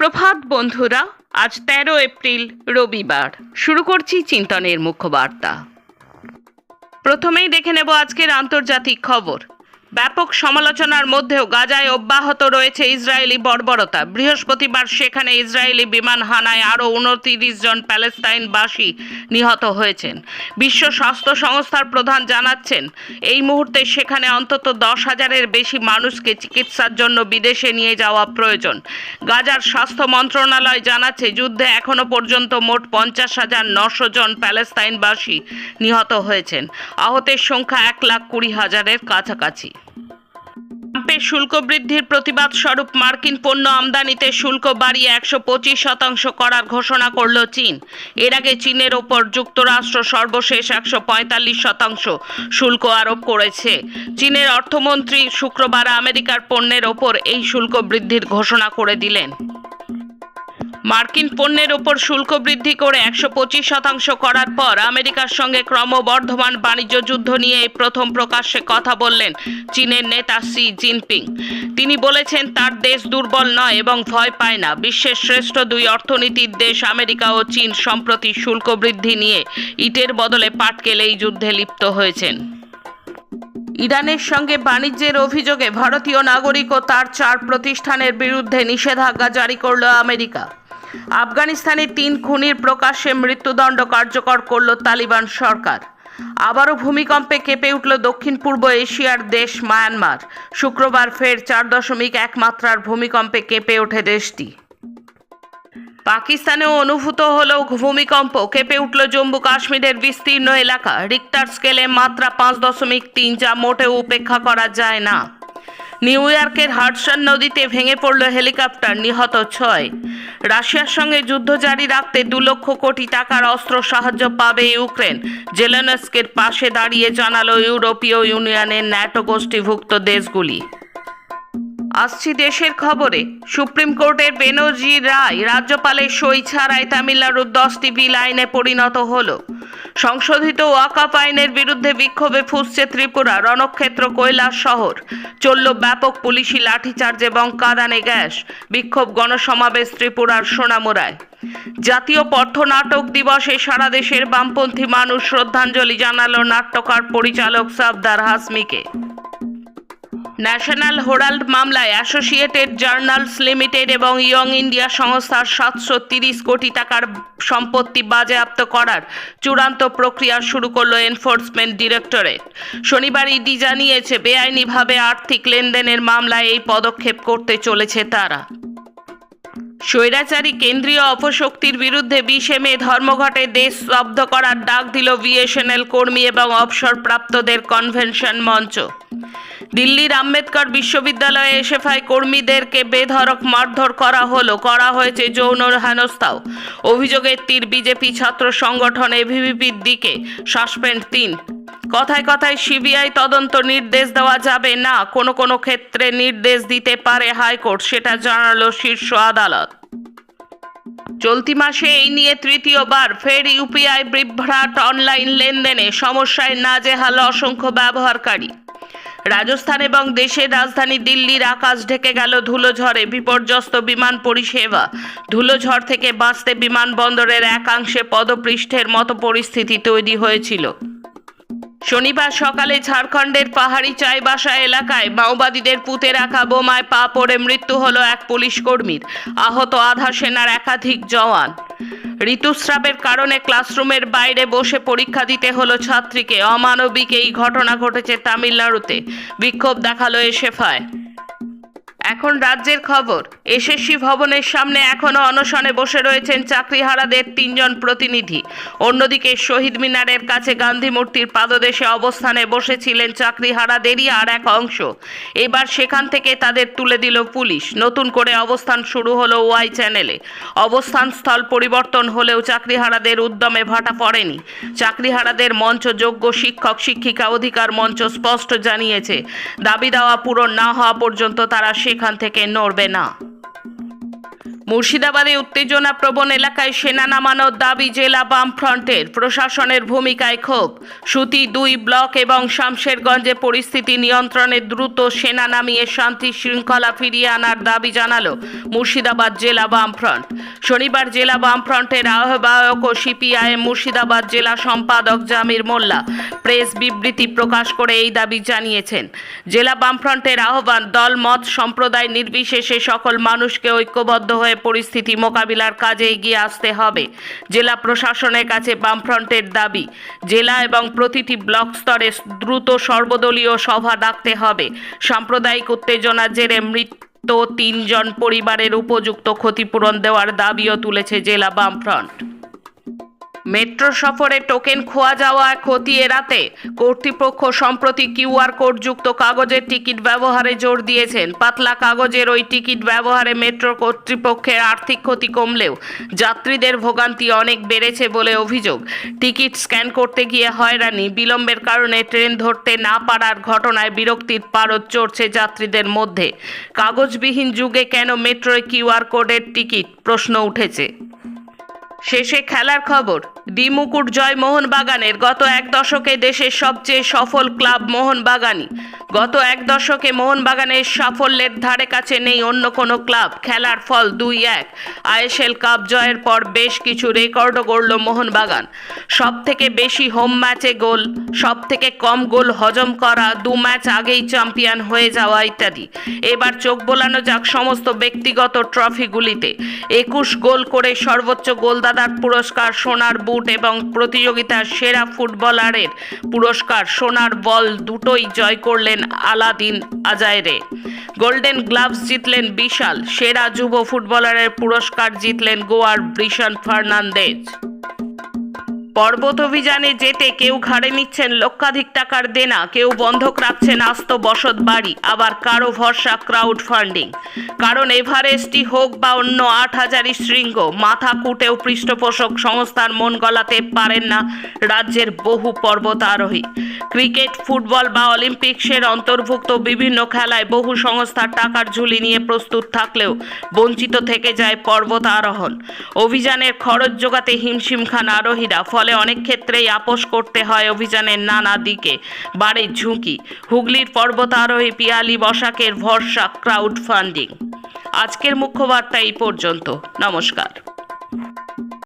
সুপ্রভাত বন্ধুরা, আজ তেরো এপ্রিল, রবিবার। শুরু করছি চিন্তনের মুখ্য বার্তা প্রথমেই দেখে নেব আজকের আন্তর্জাতিক খবর। ব্যাপক সমালোচনার মধ্যেও গাজায় অব্যাহত রয়েছে ইসরায়েলি বর্বরতা। বৃহস্পতিবার সেখানে ইসরায়েলি বিমান হানায় আরও উনতিরিশ জন প্যালেস্তাইনবাসী নিহত হয়েছেন। বিশ্ব স্বাস্থ্য সংস্থার প্রধান জানাচ্ছেন, এই মুহূর্তে সেখানে অন্তত দশ হাজারের বেশি মানুষকে চিকিৎসার জন্য বিদেশে নিয়ে যাওয়া প্রয়োজন। গাজার স্বাস্থ্য মন্ত্রণালয় জানাচ্ছে, যুদ্ধে এখনও পর্যন্ত মোট পঞ্চাশ হাজার নশো জন প্যালেস্তাইনবাসী নিহত হয়েছেন। আহতের সংখ্যা এক লাখ কুড়ি হাজারের কাছাকাছি। শুল্ক বৃদ্ধির প্রতিবাদ স্বরূপ মার্কিন পণ্য আমদানিতে শুল্ক বাড়িয়ে একশো পঁচিশ শতাংশ করার ঘোষণা করল চীন। এর আগে চীনের ওপর যুক্তরাষ্ট্র সর্বশেষ একশো পঁয়তাল্লিশ শতাংশ শুল্ক আরোপ করেছে। চীনের অর্থমন্ত্রী শুক্রবার আমেরিকার পণ্যের ওপর এই শুল্ক বৃদ্ধির ঘোষণা করে দিলেন। মার্কিন পণ্যের ওপর শুল্ক বৃদ্ধি করে একশো পঁচিশ শতাংশ করার পর আমেরিকার সঙ্গে ক্রমবর্ধমান বাণিজ্য যুদ্ধ নিয়ে এই প্রথম প্রকাশ্যে কথা বললেন চীনের নেতা সি জিনপিং। তিনি বলেছেন, তার দেশ দুর্বল নয় এবং ভয় পায় না। বিশ্বের শ্রেষ্ঠ দুই অর্থনীতির দেশ আমেরিকা ও চীন সম্প্রতি শুল্ক বৃদ্ধি নিয়ে ইটের বদলে পাটকেল এই যুদ্ধে লিপ্ত হয়েছেন। ইরানের সঙ্গে বাণিজ্যের অভিযোগে ভারতীয় নাগরিক ও তার চার প্রতিষ্ঠানের বিরুদ্ধে নিষেধাজ্ঞা জারি করল আমেরিকা। আফগানিস্তানে তিন খুনির প্রকাশ্যে মৃত্যুদণ্ড কার্যকর করল তালিবান সরকার। আবারও ভূমিকম্পে কেঁপে উঠল দক্ষিণ পূর্ব এশিয়ার দেশ মায়ানমার। শুক্রবার ফের চার দশমিক এক মাত্রার ভূমিকম্পে কেঁপে ওঠে দেশটি। পাকিস্তানেও অনুভূত হল ভূমিকম্প। কেঁপে উঠল জম্মু কাশ্মীরের বিস্তীর্ণ এলাকা। রিক্টার স্কেলে মাত্রা পাঁচ দশমিক তিন, যা মোটেও উপেক্ষা করা যায় না। নিউ ইয়র্কের হাডসন নদীতে ভেঙে পড়ল হেলিকপ্টার, নিহত ছয়। রাশিয়ার সঙ্গে যুদ্ধ জারি রাখতে দু লক্ষ কোটি টাকার অস্ত্র সাহায্য পাবে ইউক্রেন, জেলেনস্কের পাশে দাঁড়িয়ে জানালো ইউরোপীয় ইউনিয়নের ন্যাটো গোষ্ঠীভুক্ত দেশগুলি। আসছি দেশের খবরে, সুপ্রিম কোর্টের বেনজি রায় রাজ্যপালের সই ছাড়াই তামিলনাড়ুর দশটি বিল আইনে পরিণত হলো। সংশোধিত ওয়াকাপ আইনের বিরুদ্ধে বিক্ষোভে ফুসছে ত্রিপুরা, রণক্ষেত্র, কৈলাস শহর। চলল ব্যাপক পুলিশি লাঠিচার্জ এবং কাদানে গ্যাস। বিক্ষোভ গণসমাবেশ ত্রিপুরার সোনামুরায় জাতীয় পথনাটক দিবসে সারা দেশের বামপন্থী মানুষ শ্রদ্ধাঞ্জলি জানালো নাট্যকার পরিচালক সাবদার হাসমিকে। ন্যাশনাল হোরাল্ড মামলায় অ্যাসোসিয়েটেড জার্নালস লিমিটেড এবং ইয়ং ইন্ডিয়া সংস্থার সাতশো তিরিশ কোটি টাকার সম্পত্তি বাজেয়াপ্ত করার চূড়ান্ত প্রক্রিয়া শুরু করল এনফোর্সমেন্ট ডিরেক্টরেট। শনিবার ইডি জানিয়েছে, বেআইনিভাবে আর্থিক লেনদেনের মামলায় এই পদক্ষেপ করতে চলেছে তারা। স্বৈরাচারী কেন্দ্রীয় অপশক্তির বিরুদ্ধে বিশে মে ধর্মঘটে দেশ স্তব্ধ করার ডাক দিল বিএসএনএল কর্মী এবং অবসরপ্রাপ্তদের কনভেনশন মঞ্চ। দিল্লির আম্বেদকর বিশ্ববিদ্যালয়ে এসএফআই কর্মীদেরকে বেধড়ক মারধর করা হলো, করা হয়েছে যৌন হেনস্থাও। অভিযোগের তীর বিজেপি ছাত্র সংগঠন এভিভিপির দিকে, সাসপেন্ড তিন। কথায় কথায় সিবিআই তদন্ত নির্দেশ দেওয়া যাবে না, কোনো কোনো ক্ষেত্রে নির্দেশ দিতে পারে হাইকোর্ট, সেটা জানালো শীর্ষ আদালত। চলতি মাসে এই নিয়ে তৃতীয়বার ফের ইউপিআই বিভ্রাট অনলাইন লেনদেনে, সমস্যায় নাজেহাল অসংখ্য ব্যবহারকারী। রাজস্থান এবং দেশের রাজধানী দিল্লির আকাশ ঢেকে গেল ধুলোঝড়ে বিপর্যস্ত বিমান পরিষেবা। ধুলোঝড় থেকে বাঁচতে বিমানবন্দরের একাংশে পদপৃষ্ঠের মতো পরিস্থিতি তৈরি হয়েছিল। শনিবার সকালে ঝাড়খণ্ডের পাহাড়ি চাইবাসা এলাকায় মাওবাদীদের পুঁতে রাখা বোমায় পা পড়ে মৃত্যু হলো এক পুলিশ কর্মীর। আহত আধা সেনার একাধিক জওয়ান। ঋতুস্রাবের কারণে ক্লাসরুমের বাইরে বসে পরীক্ষা দিতে হলো ছাত্রীকে। অমানবিক এই ঘটনা ঘটেছে তামিলনাড়ুতে। বিক্ষোভ দেখাল এসেফায় এখন রাজ্যের খবর। এসএসসি ভবনের সামনে এখনও অনশনে বসে রয়েছেন চাকরিহারাদের তিনজন প্রতিনিধি। অন্যদিকে শহীদ মিনারের কাছে গান্ধী মূর্তির পাদদেশে অবস্থানে বসেছিলেন চাকরিহারাদেরই আর এক অংশ। এবার সেখান থেকে তাদের তুলে দিল পুলিশ। নতুন করে অবস্থান শুরু হলো ওয়াই চ্যানেলে। অবস্থান স্থল পরিবর্তন হলেও চাকরিহারাদের উদ্যমে ভাটা পড়েনি। চাকরিহারাদের মঞ্চ যোগ্য শিক্ষক, শিক্ষিকা অধিকার মঞ্চ স্পষ্ট জানিয়েছে, দাবি দেওয়া পূরণ না হওয়া পর্যন্ত তারা সেখান থেকে নড়বে না। মুর্শিদাবাদে উত্তেজনা প্রবণ এলাকায় সেনা নামানোর দাবি জেলা বামফ্রন্টের। প্রশাসনের ভূমিকায় ক্ষোভ। সুতি দুই ব্লক এবং শামশেরগঞ্জে পরিস্থিতি নিয়ন্ত্রণে দ্রুত সেনা নামিয়ে শান্তি শৃঙ্খলা ফিরিয়ে আনার দাবি জানালো মুর্শিদাবাদ জেলা বামফ্রন্ট। শনিবার জেলা বামফ্রন্টের আহ্বায়ক ও সিপিআইএম মুর্শিদাবাদ জেলা সম্পাদক জামির মোল্লা প্রেস বিবৃতি প্রকাশ করে এই দাবি জানিয়েছেন। জেলা বামফ্রন্টের আহ্বান, দল, মত সম্প্রদায় নির্বিশেষে সকল মানুষকে ঐক্যবদ্ধ হয়ে পরিস্থিতি মোকাবিলার কাজে এগিয়ে আসতে হবে। জেলা প্রশাসনের কাছে বামফ্রন্টের দাবি, জেলা এবং প্রতিটি ব্লক স্তরে দ্রুত সর্বদলীয় সভা ডাকতে হবে। সাম্প্রদায়িক উত্তেজনার জেরে মৃত্যু তিনজন পরিবারের উপযুক্ত ক্ষতিপূরণ দেওয়ার দাবিও তুলেছে জেলা বামফ্রন্ট। মেট্রো সফরে টোকেন খোয়া যাওয়া ক্ষতি এড়াতে কর্তৃপক্ষ সম্প্রতি কিউআর কোডযুক্ত কাগজের টিকিট ব্যবহারে জোর দিয়েছেন। পাতলা কাগজের ওই টিকিট ব্যবহারে মেট্রো কর্তৃপক্ষের আর্থিক ক্ষতি কমলেও যাত্রীদের ভোগান্তি অনেক বেড়েছে বলে অভিযোগ। টিকিট স্ক্যান করতে গিয়ে হয়রানি, বিলম্বের কারণে ট্রেন ধরতে না পারার ঘটনায় বিরক্তির পারদ চড়ছে যাত্রীদের মধ্যে। কাগজবিহীন যুগে কেন মেট্রোয় কিউআর কোডের টিকিট? প্রশ্ন উঠেছে। শেষে খেলার খবর ডি মুকুট জয় মোহনবাগানের গত এক দশকে দেশের সবচেয়ে সফল ক্লাব মোহনবাগানই। গত এক দশকে মোহনবাগানের সাফল্যের ধারে কাছে নেই অন্য কোনো ক্লাব, খেলার ফল দুই এক। আইএসএল কাপ জয়ের পর বেশ কিছু রেকর্ডও গড়ল মোহনবাগান। সব থেকে বেশি হোম ম্যাচে গোল সব থেকে কম গোল হজম করা দু ম্যাচ আগেই চ্যাম্পিয়ন হয়ে যাওয়া ইত্যাদি। এবার চোখ বোলানো যাক সমস্ত ব্যক্তিগত ট্রফিগুলিতে একুশ গোল করে সর্বোচ্চ গোলদাতার পুরস্কার, সোনার বুট এবং প্রতিযোগিতার সেরা ফুটবলারের পুরস্কার, সোনার বল দুটোই জয় করলেন আলাদিন আজায়রে গোল্ডেন গ্লাভস জিতলেন বিশাল, সেরা যুব ফুটবলারের পুরস্কার জিতলেন গোয়ার ব্রিশন ফার্নান্দেজ। পর্বত অভিযানে যেতে কেউ ঘাড়ে নিচ্ছেন লক্ষাধিক টাকার দেনা, কেউ বন্ধক রাখছেন আস্ত বসত বাড়ি, আবার কারও ভরসা ক্রাউড ফান্ডিং কারণ এভারেস্টই হোক বা অন্য আট হাজারি শৃঙ্গ, মাথা কুটেও পৃষ্ঠপোষক সংস্থার মন গলাতে পারেন না রাজ্যের বহু পর্বতারোহী। ক্রিকেট, ফুটবল বা অলিম্পিক্সের অন্তর্ভুক্ত বিভিন্ন খেলায় বহু সংস্থার টাকার ঝুলি নিয়ে প্রস্তুত থাকলেও বঞ্চিত থেকে যায় পর্বত আরোহণ অভিযানের খরচ জোগাতে হিমশিম খান আরোহীরা, ফলে অনেক ক্ষেত্রেই আপোষ করতে হয় অভিযানের নানা দিকে। বাড়ে ঝুঁকি, হুগলির পর্বতারোহী পিয়ালি বসাকের ভরসা ক্রাউড ফান্ডিং আজকের মুখ্য বার্তা এই পর্যন্ত। নমস্কার।